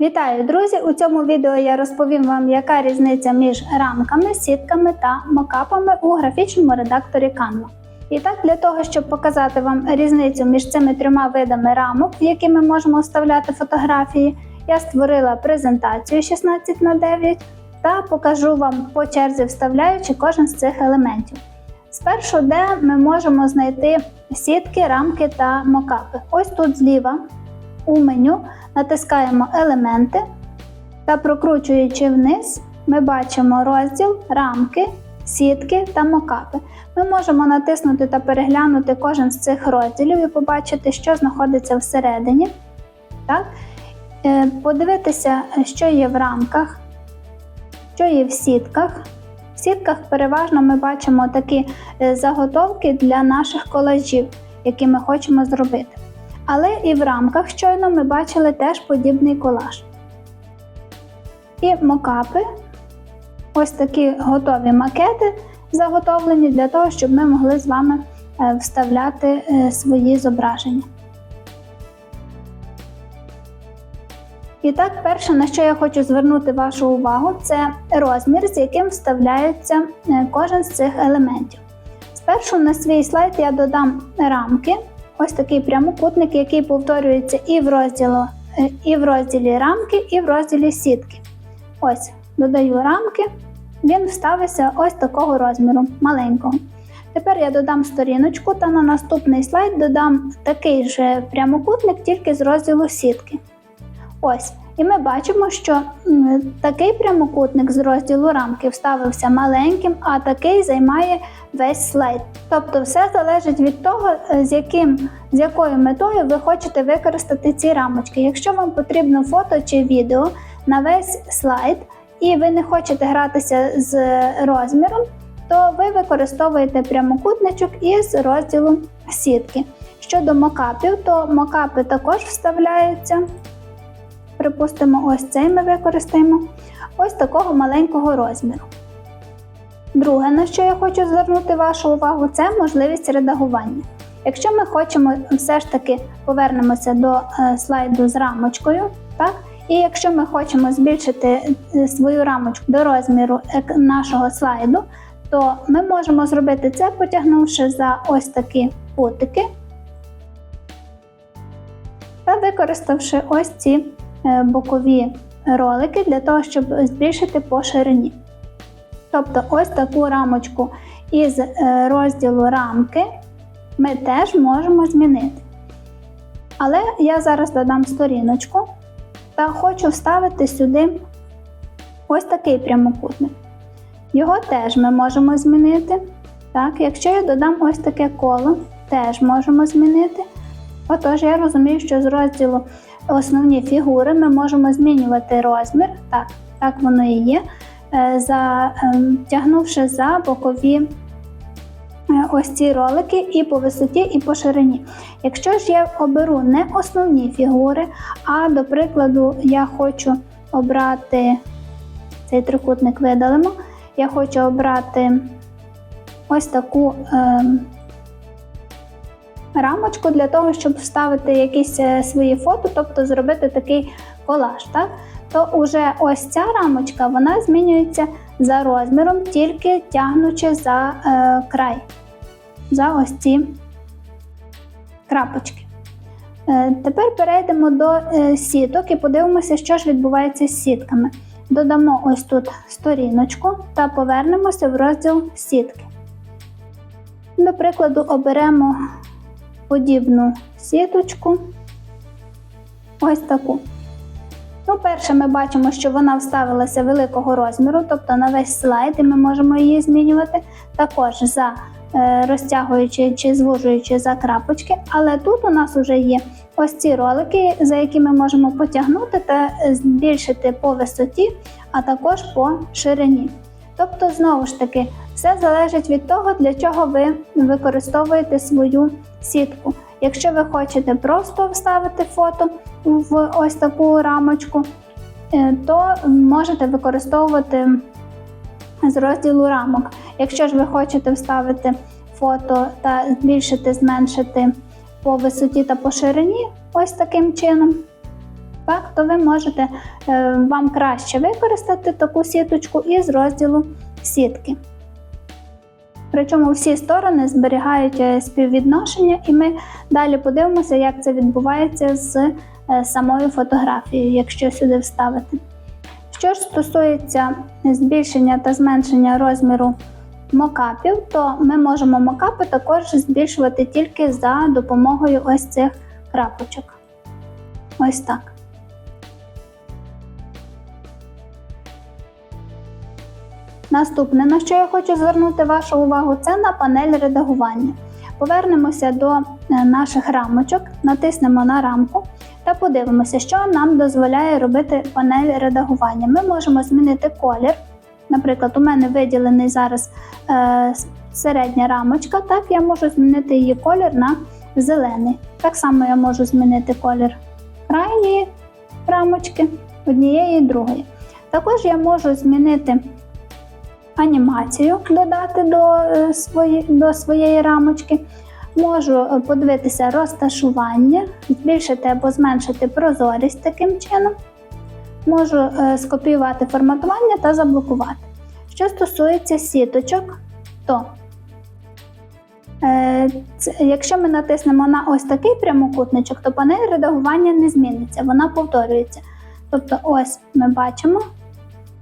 Вітаю, друзі! У цьому відео я розповім вам, яка різниця між рамками, сітками та мокапами у графічному редакторі Canva. І так, для того, щоб показати вам різницю між цими трьома видами рамок, в які ми можемо вставляти фотографії, я створила презентацію 16 на 9 та покажу вам по черзі вставляючи кожен з цих елементів. Спершу, де ми можемо знайти сітки, рамки та мокапи. Ось тут зліва у меню натискаємо елементи та прокручуючи вниз, ми бачимо розділ рамки, сітки та мокапи. Ми можемо натиснути та переглянути кожен з цих розділів і побачити, що знаходиться всередині. Так? Е, Подивитися, що є в рамках, що є в сітках. В сітках переважно ми бачимо такі е, заготовки для наших колажів, які ми хочемо зробити. Але і в рамках щойно ми бачили теж подібний колаж. І мокапи ось такі готові макети, заготовлені для того, щоб ми могли з вами е, вставляти е, свої зображення. І так, перше, на що я хочу звернути вашу увагу, це розмір, з яким вставляється е, кожен з цих елементів. Спершу на свій слайд я додам рамки, ось такий прямокутник, який повторюється і в, розділу, е, і в розділі рамки, і в розділі сітки. Ось, додаю рамки, він вставився ось такого розміру, маленького. Тепер я додам сторіночку та на наступний слайд додам такий же прямокутник, тільки з розділу сітки. Ось. І ми бачимо, що такий прямокутник з розділу рамки вставився маленьким, а такий займає весь слайд. Тобто все залежить від того, е, з, яким, з якою метою ви хочете використати ці рамочки. Якщо вам потрібно фото чи відео на весь слайд, і ви не хочете гратися з розміром, то ви використовуєте прямокутничок із розділу сітки. Щодо мокапів, то мокапи також вставляються. Припустимо, ось цей ми використаємо ось такого маленького розміру. Друге, на що я хочу звернути вашу увагу, це можливість редагування. Якщо ми хочемо все ж таки повернемося до е, слайду з рамочкою, так? І якщо ми хочемо збільшити е, свою рамочку до розміру нашого слайду, то ми можемо зробити це, потягнувши за ось такі путики та використавши ось ці бокові ролики для того, щоб збільшити по ширині. Тобто ось таку рамочку із е, розділу рамки ми теж можемо змінити. Але я зараз додам сторіночку та хочу вставити сюди ось такий прямокутник. Його теж ми можемо змінити. Так, якщо я додам ось таке коло, теж можемо змінити. Отож, я розумію, що з розділу основні фігури ми можемо змінювати розмір. Так, так воно і є. Е, За, ем, за бокові е, ось ці ролики і по висоті, і по ширині. Якщо ж я оберу не основні фігури, а до прикладу, я хочу обрати цей трикутник видалимо, я хочу обрати ось таку. ем, рамочку для того, щоб вставити якісь е, свої фото, тобто зробити такий колаж. Так? То уже ось ця рамочка вона змінюється за розміром, тільки тягнучи за е, край, за ось ці крапочки. Е, тепер перейдемо до е, сіток і подивимося, що ж відбувається з сітками. Додамо ось тут сторіночку та повернемося в розділ сітки. До прикладу, оберемо подібну сіточку. Ось таку. Ну, перше, ми бачимо, що вона вставилася великого розміру, тобто на весь слайд, і ми можемо її змінювати. Також за е, розтягуючи чи звужуючи за крапочки. Але тут у нас вже є ось ці ролики, за які ми можемо потягнути та збільшити по висоті, а також по ширині. Тобто, знову ж таки, все залежить від того, для чого ви використовуєте свою сітку. Якщо ви хочете просто вставити фото в ось таку рамочку, е, то можете використовувати з розділу рамок. Якщо ж ви хочете вставити фото та збільшити, зменшити по висоті та по ширині, ось таким чином, так, то ви можете е, вам краще використати таку сіточку із розділу сітки. Причому всі сторони зберігають е, співвідношення, і ми далі подивимося, як це відбувається з е, самою фотографією, якщо сюди вставити. Що ж стосується збільшення та зменшення розміру мокапів, то ми можемо мокапи також збільшувати тільки за допомогою ось цих крапочок. Ось так. Наступне, на що я хочу звернути вашу увагу, це на панель редагування. Повернемося до е, наших рамочок, натиснемо на рамку та подивимося, що нам дозволяє робити панель редагування. Ми можемо змінити колір. Наприклад, у мене виділений зараз е, середня рамочка, так я можу змінити її колір на зелений. Так само я можу змінити колір крайньої рамочки, однієї і другої. Також я можу змінити анімацію, додати до, е, свої, до своєї рамочки. Можу е, подивитися розташування, збільшити або зменшити прозорість таким чином. Можу е, скопіювати форматування та заблокувати. Що стосується сіточок, то якщо ми натиснемо на ось такий прямокутничок, то панель редагування не зміниться, вона повторюється. Тобто, ось ми бачимо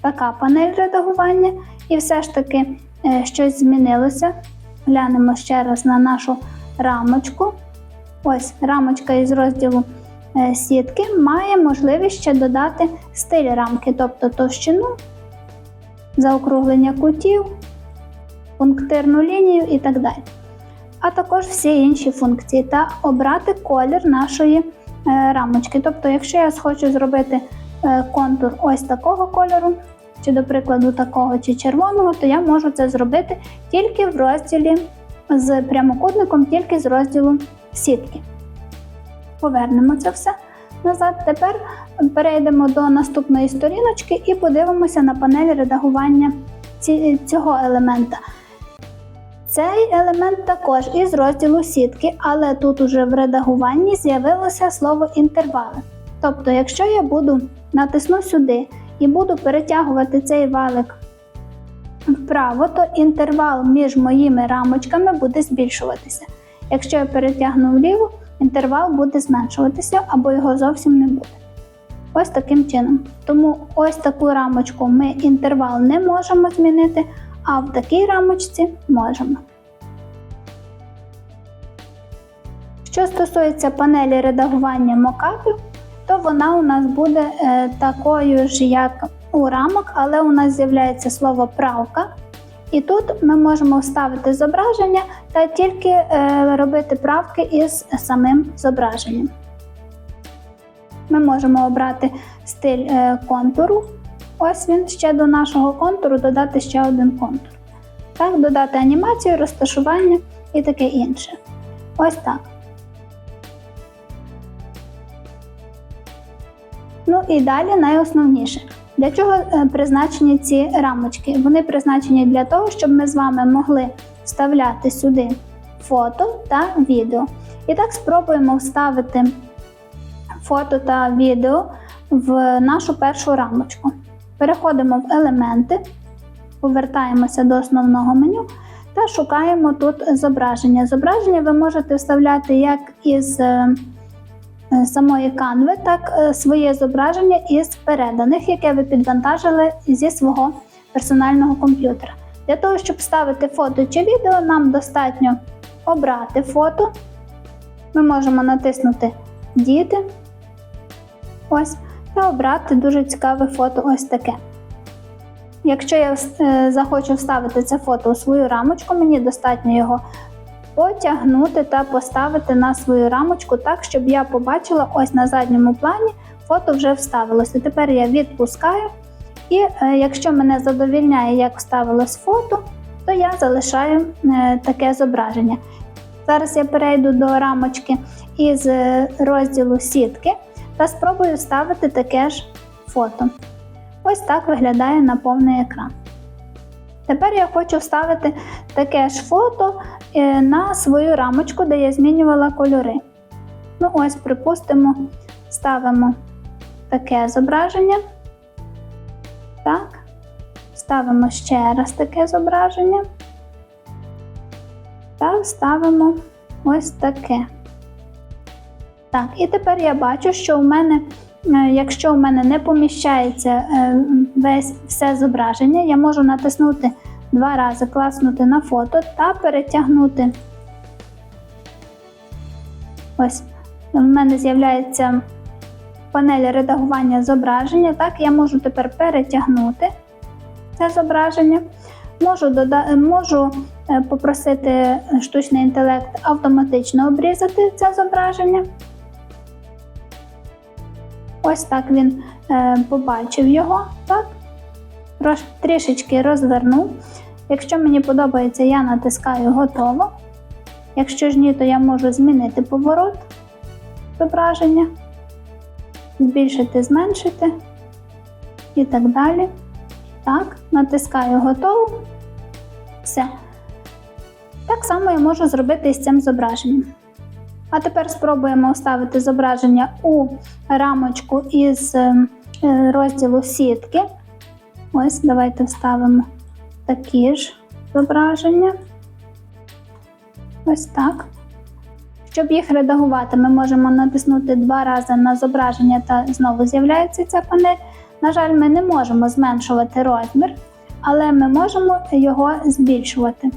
така панель редагування, і все ж таки е, щось змінилося. Глянемо ще раз на нашу рамочку. Ось рамочка із розділу е, сітки має можливість ще додати стиль рамки, тобто товщину, заокруглення кутів, пунктирну лінію і так далі. А також всі інші функції та обрати колір нашої е, рамочки. Тобто, якщо я хочу зробити контур ось такого кольору, чи, до прикладу, такого чи червоного, то я можу це зробити тільки в розділі з прямокутником, тільки з розділу сітки. Повернемо це все назад. Тепер перейдемо до наступної сторіночки і подивимося на панель редагування цього елемента. Цей елемент також із розділу сітки, але тут уже в редагуванні з'явилося слово інтервали. Тобто, якщо я буду натисну сюди і буду перетягувати цей валик вправо, то інтервал між моїми рамочками буде збільшуватися. Якщо я перетягну вліво, інтервал буде зменшуватися або його зовсім не буде. Ось таким чином. Тому ось таку рамочку ми інтервал не можемо змінити, а в такій рамочці можемо. Що стосується панелі редагування мокапів, то вона у нас буде е, такою ж, як у рамок, але у нас з'являється слово правка. І тут ми можемо вставити зображення та тільки е, робити правки із самим зображенням. Ми можемо обрати стиль е, контуру. Ось він ще до нашого контуру додати ще один контур. Так, Додати анімацію, розташування і таке інше. Ось так. Ну і далі найосновніше. Для чого е, призначені ці рамочки? Вони призначені для того, щоб ми з вами могли вставляти сюди фото та відео. І так спробуємо вставити фото та відео в нашу першу рамочку. Переходимо в елементи, повертаємося до основного меню та шукаємо тут зображення. Зображення ви можете вставляти як із е, самої канви, так е, своє зображення із переданих, яке ви підвантажили зі свого персонального комп'ютера. Для того, щоб вставити фото чи відео, нам достатньо обрати фото. Ми можемо натиснути Діти. Ось, та обрати дуже цікаве фото ось таке. Якщо я е, захочу вставити це фото у свою рамочку, мені достатньо його потягнути та поставити на свою рамочку так, щоб я побачила ось на задньому плані фото вже вставилося. Тепер я відпускаю, і е, якщо мене задовільняє, як вставилось фото, то я залишаю е, таке зображення. Зараз я перейду до рамочки із е, розділу сітки та спробую вставити таке ж фото. Ось так виглядає на повний екран. Тепер я хочу вставити таке ж фото на свою рамочку, де я змінювала кольори. Ну, ось, припустимо, ставимо таке зображення. Так. Ставимо ще раз таке зображення. Та ставимо ось таке. Так, і тепер я бачу, що у мене, е, якщо у мене не поміщається е, весь все зображення, я можу натиснути два рази, класнути на фото та перетягнути. Ось, у мене з'являється панель редагування зображення. Так, я можу тепер перетягнути це зображення. Можу, дода... можу е, попросити штучний інтелект автоматично обрізати це зображення. Ось так він е, побачив його, так? Трішечки розвернув. Якщо мені подобається, я натискаю готово. Якщо ж ні, то я можу змінити поворот зображення, збільшити, зменшити і так далі. Так, натискаю готово. Все. Так само я можу зробити з цим зображенням. А тепер спробуємо вставити зображення у рамочку із е, розділу сітки. Ось, давайте вставимо такі ж зображення. Ось так. Щоб їх редагувати, ми можемо натиснути два рази на зображення та знову з'являється ця панель. На жаль, ми не можемо зменшувати розмір, але ми можемо його збільшувати.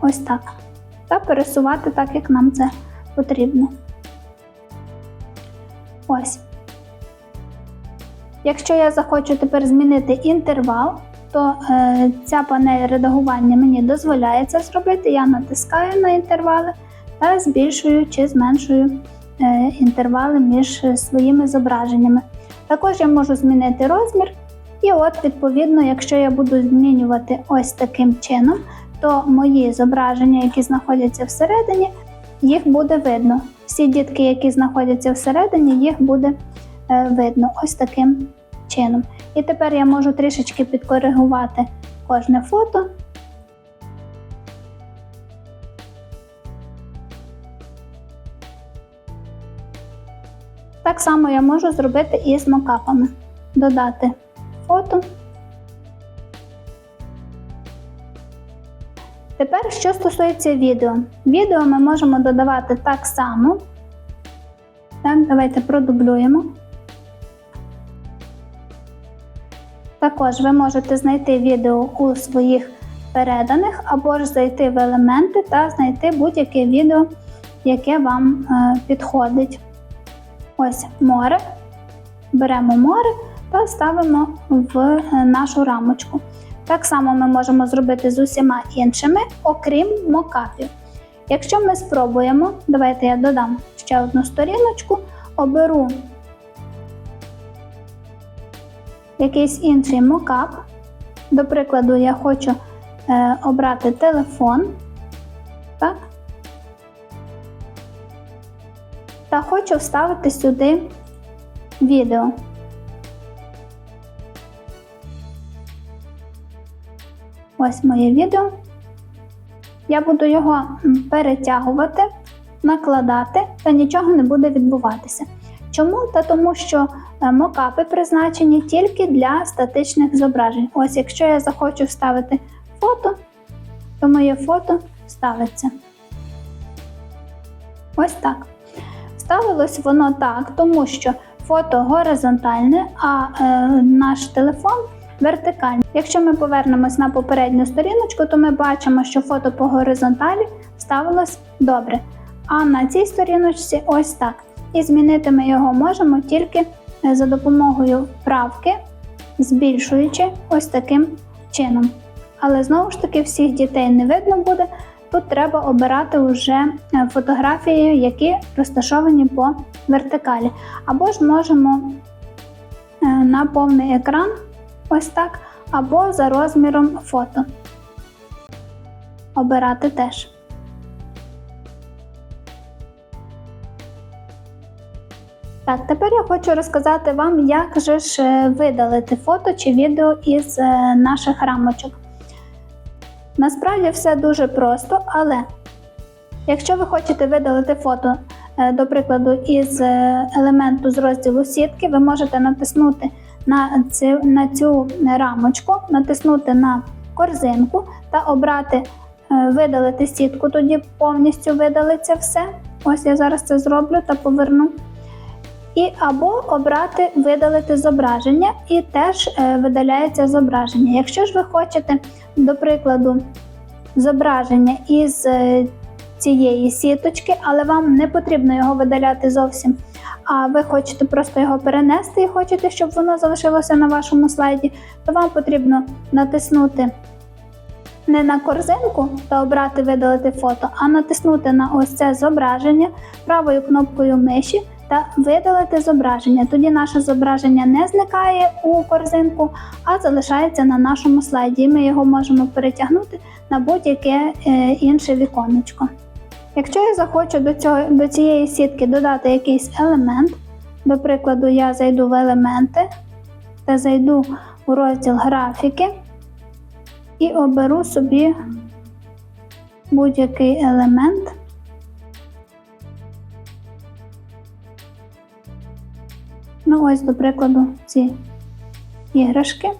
Ось так. Та пересувати так, як нам це потрібно. Ось. Якщо я захочу тепер змінити інтервал, то е, ця панель редагування мені дозволяє це зробити. Я натискаю на інтервали та збільшую чи зменшую е, інтервали між своїми зображеннями. Також я можу змінити розмір, і от, відповідно, якщо я буду змінювати ось таким чином, то мої зображення, які знаходяться всередині, їх буде видно. Всі дітки, які знаходяться всередині, їх буде е, видно ось таким чином. І тепер я можу трішечки підкоригувати кожне фото. Так само я можу зробити і з мокапами. Додати фото. Тепер, що стосується відео. Відео ми можемо додавати так само. Так, давайте продублюємо. Також ви можете знайти відео у своїх переданих, або ж зайти в елементи та знайти будь-яке відео, яке вам е, підходить. Ось море. Беремо море та ставимо в е, нашу рамочку. Так само ми можемо зробити з усіма іншими, окрім мокапів. Якщо ми спробуємо, давайте я додам ще одну сторіночку, оберу якийсь інший мокап. До прикладу, я хочу е, обрати телефон. Так? Та хочу вставити сюди відео. Ось моє відео. Я буду його перетягувати, накладати, та нічого не буде відбуватися. Чому? Та тому, що е, мокапи призначені тільки для статичних зображень. Ось, якщо я захочу вставити фото, то моє фото ставиться. Ось так. Ставилось воно так, тому що фото горизонтальне, а е, наш телефон вертикальний. Якщо ми повернемось на попередню сторіночку, то ми бачимо, що фото по горизонталі ставилось добре. А на цій сторіночці ось так. І змінити ми його можемо тільки е, за допомогою правки, збільшуючи ось таким чином. Але знову ж таки всіх дітей не видно буде. Тут треба обирати вже е, фотографії, які розташовані по вертикалі. Або ж можемо е, на повний екран, ось так, або за розміром фото. Обирати теж. Так, тепер я хочу розказати вам, як же ж е, видалити фото чи відео із е, наших рамочок. Насправді все дуже просто, але якщо ви хочете видалити фото Е, До прикладу, із елементу з розділу сітки ви можете натиснути на цю, на цю рамочку, натиснути на корзинку та обрати видалити сітку, тоді повністю видалиться все. Ось я зараз це зроблю та поверну. І або обрати видалити зображення, і теж е, видаляється зображення. Якщо ж ви хочете, до прикладу, зображення із е, цієї сіточки, але вам не потрібно його видаляти зовсім. А ви хочете просто його перенести і хочете, щоб воно залишилося на вашому слайді, то вам потрібно натиснути не на корзинку та обрати видалити фото, а натиснути на ось це зображення правою кнопкою миші та видалити зображення. Тоді наше зображення не зникає у корзинку, а залишається на нашому слайді. Ми його можемо перетягнути на будь-яке е, інше віконечко. Якщо я захочу до, цього, до цієї сітки додати якийсь елемент, до прикладу, я зайду в елементи та зайду у розділ графіки і оберу собі будь-який елемент. Ну, ось, до прикладу, ці іграшки.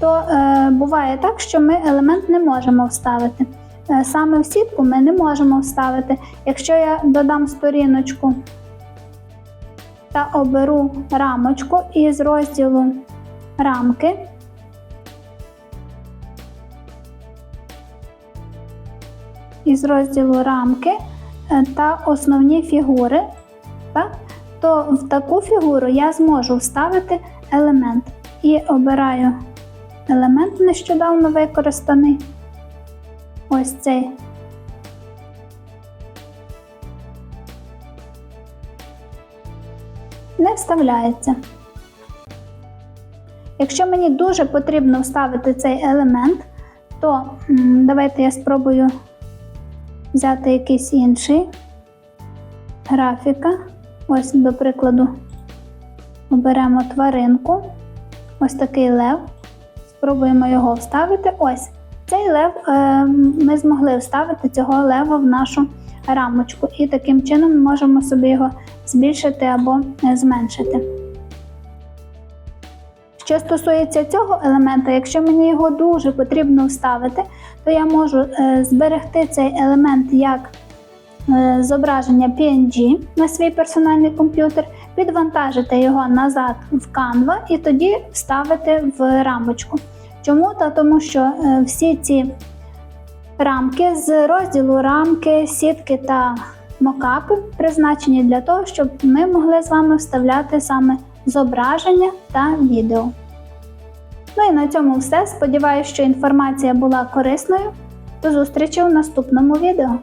То е, буває так, що ми елемент не можемо вставити. Е, Саме в сітку ми не можемо вставити. Якщо я додам сторіночку та оберу рамочку із розділу рамки, із розділу рамки е, та основні фігури, то в таку фігуру я зможу вставити елемент. І обираю елемент нещодавно використаний. Ось цей. Не вставляється. Якщо мені дуже потрібно вставити цей елемент, то давайте я спробую взяти якийсь інший графіка. Ось, до прикладу, оберемо тваринку. Ось такий лев. Спробуємо його вставити. Ось. Цей лев е, ми змогли вставити цього лева в нашу рамочку, і таким чином ми можемо собі його збільшити або е, зменшити. Що стосується цього елемента, якщо мені його дуже потрібно вставити, то я можу е, зберегти цей елемент як зображення PNG на свій персональний комп'ютер, підвантажити його назад в Canva і тоді вставити в рамочку. Чому? Та тому що е, всі ці рамки з розділу рамки, сітки та мокапи призначені для того, щоб ми могли з вами вставляти саме зображення та відео. Ну і на цьому все. Сподіваюся, що інформація була корисною. До зустрічі у наступному відео.